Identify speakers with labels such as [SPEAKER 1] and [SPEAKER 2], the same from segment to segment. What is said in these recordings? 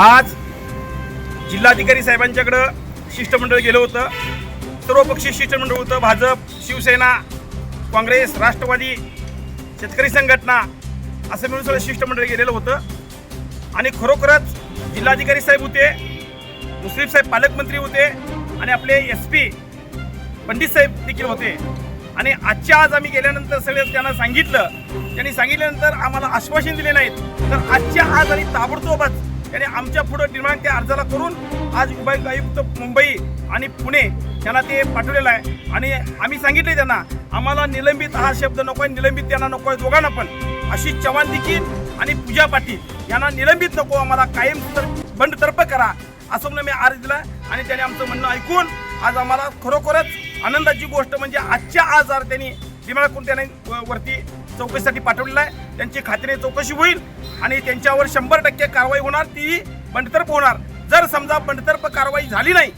[SPEAKER 1] आज जिल्हाधिकारी साहेबांच्याकडं शिष्टमंडळ गेलं होतं. सर्वपक्षीय शिष्टमंडळ होतं. भाजप शिवसेना काँग्रेस राष्ट्रवादी शेतकरी संघटना असं मिळून सगळं शिष्टमंडळ गेलेलं होतं. आणि खरोखरच जिल्हाधिकारी साहेब होते. मुस्लिम साहेब पालकमंत्री होते आणि आपले एस पी पंडित साहेब देखील होते. आणि आजच्या आज आम्ही गेल्यानंतर सगळे त्यांना सांगितलं. त्यांनी सांगितल्यानंतर आम्हाला आश्वासन दिले नाहीत. तर आजच्या आज आणि ताबडतोबच त्यांनी आमच्या पुढं निर्माण त्या अर्जाला करून आज उपायुक्त आयुक्त मुंबई आणि पुणे यांना ते पाठवलेलं आहे. आणि आम्ही सांगितले त्यांना आम्हाला निलंबित हा शब्द नको आहे निलंबित त्यांना नको आहे दोघांना पण. अशी चव्हाण देखील आणि पूजा पाटील यांना निलंबित नको आम्हाला कायम तर बंडतर्फ करा. असं म्हणून मी अर्ज दिला आणि त्याने आमचं म्हणणं ऐकून आज आम्हाला खरोखरच आनंदाची गोष्ट म्हणजे आजच्या आज आर त्यांनी विमानाकडून त्याने वरती चौकशीसाठी पाठवलेलं आहे. त्यांची खात्रीने चौकशी होईल आणि त्यांच्यावर शंभर टक्के कारवाई होणार ती बंडतर्फ होणार. जर समजा बंडतर्फ कारवाई झाली नाही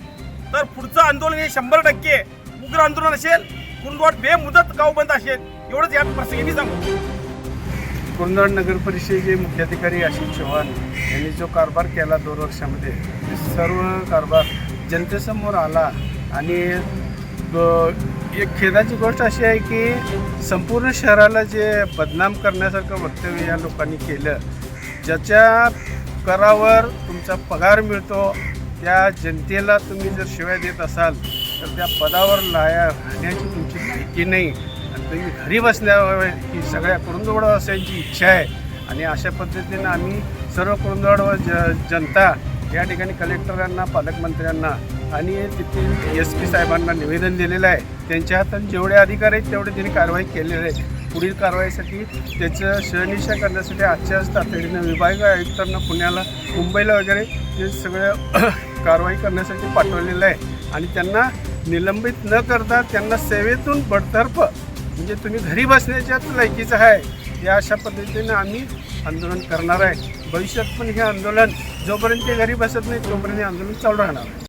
[SPEAKER 1] तर पुढचं आंदोलन हे शंभर टक्के उग्र आंदोलन असेल. कुंडवाट बेमुदत गाव बंद असेल. एवढंच या प्रसंगी मी सांगू
[SPEAKER 2] कुंदवाड नगर परिषदेचे मुख्याधिकारी आशिष चव्हाण यांनी जो कारभार केला दोन वर्षामध्ये ते सर्व कारभार जनतेसमोर आला आणि एक खेदाची गोष्ट अशी आहे की संपूर्ण शहराला जे बदनाम करण्यासारखं वक्तव्य या लोकांनी केलं ज्याच्या करावर तुमचा पगार मिळतो त्या जनतेला तुम्ही जर शिवाय देत असाल तर त्या पदावर लाया राहण्याची तुमची माहिती नाही. तुम्ही घरी बसल्यावर ही सगळ्या कुरुंदवाडवासियांची इच्छा आहे. आणि अशा पद्धतीनं आम्ही सर्व कुरुंदवाड व ज जनता या ठिकाणी कलेक्टरांना पालकमंत्र्यांना आणि तिथील एस पी साहेबांना निवेदन दिलेलं आहे. त्यांच्या हातात जेवढे अधिकार आहेत तेवढे त्यांनी कारवाई केलेली आहे. पुढील कारवाईसाठी त्याचं शहनिशा करण्यासाठी आजच्याच तातडीनं विभागीय आयुक्तांना पुण्याला मुंबईला वगैरे ते सगळं कारवाई करण्यासाठी पाठवलेलं आहे. आणि त्यांना निलंबित न करता त्यांना सेवेतून बडतर्फ म्हणजे तुम्ही घरी बसण्याच्याच लायकीचं आहे. या अशा पद्धतीनं आम्ही आंदोलन करणार आहे. भविष्यात पण हे आंदोलन जोपर्यंत ते घरी बसत नाही तोपर्यंत हे आंदोलन चालू राहणार आहे.